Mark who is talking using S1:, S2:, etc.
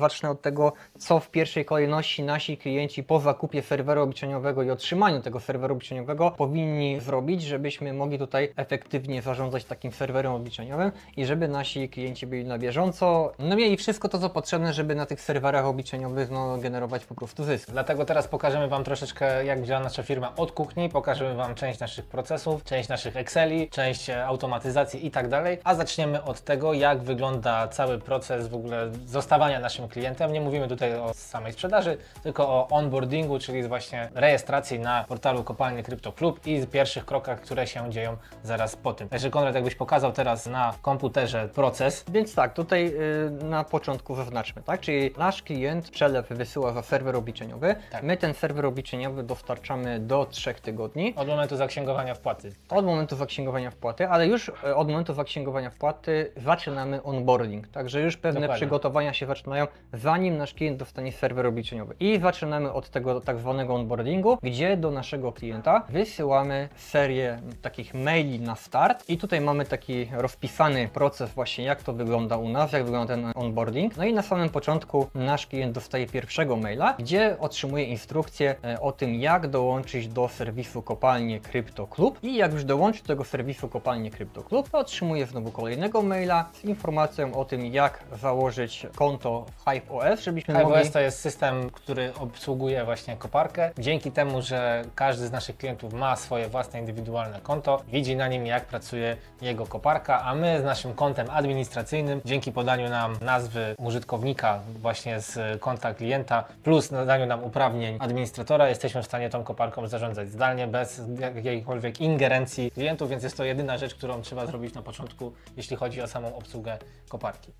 S1: Zacznę od tego, co w pierwszej kolejności nasi klienci po zakupie serweru obliczeniowego i otrzymaniu tego serweru obliczeniowego powinni zrobić, żebyśmy mogli tutaj efektywnie zarządzać takim serwerem obliczeniowym i żeby nasi klienci byli na bieżąco, no mieli wszystko to, co potrzebne, żeby na tych serwerach obliczeniowych no, generować po prostu zysk.
S2: Dlatego teraz pokażemy Wam troszeczkę, jak działa nasza firma od kuchni. Pokażemy Wam część naszych procesów, część naszych Exceli, część e, automatyzacji i tak dalej. A zaczniemy od tego, jak wygląda cały proces w ogóle zostawania naszym klientem. Nie mówimy tutaj o samej sprzedaży, tylko o onboardingu, czyli właśnie rejestracji na portalu Kopalnie Crypto Club i pierwszych krokach, które się dzieją zaraz po tym. Także Konrad, jakbyś pokazał teraz na komputerze proces.
S1: Więc tak, tutaj y, na początku zaznaczmy, tak? Czyli nasz klient przelew wysyła za serwer obliczeniowy.
S2: Tak.
S1: My ten serwer obliczeniowy dostarczamy do 3 tygodni.
S2: Od momentu zaksięgowania wpłaty.
S1: Od momentu zaksięgowania wpłaty, ale już e, od momentu zaksięgowania wpłaty zaczynamy onboarding. Także już pewne
S2: Dokładnie.
S1: przygotowania się zaczynają, zanim nasz klient dostanie serwer obliczeniowy. I zaczynamy od tego tak zwanego onboardingu, gdzie do naszego klienta wysyłamy serię takich maili na start. I tutaj mamy taki rozpisany proces właśnie, jak to wygląda u nas, jak wygląda ten onboarding. No i na samym początku nasz klient dostaje pierwszego maila, gdzie otrzymuje instrukcję e, o tym, jak dołączyć do serwisu kopalnie Crypto Club. I jak już dołączy do tego serwisu kopalnie Crypto Club, otrzymuje znowu kolejnego maila z informacją o tym, jak założyć konto w HiveOS, żebyśmy mogli...
S2: To jest system, który obsługuje właśnie koparkę. Dzięki temu, że każdy z naszych klientów ma swoje własne indywidualne konto, widzi na nim jak pracuje jego koparka, a my z naszym kontem administracyjnym, dzięki podaniu nam nazwy użytkownika właśnie z konta klienta, plus nadaniu nam uprawnień administratora, jesteśmy w stanie tą koparką zarządzać zdalnie, bez jakiejkolwiek ingerencji klientów, więc jest to jedyna rzecz, którą trzeba zrobić na początku, jeśli chodzi o samą obsługę koparki.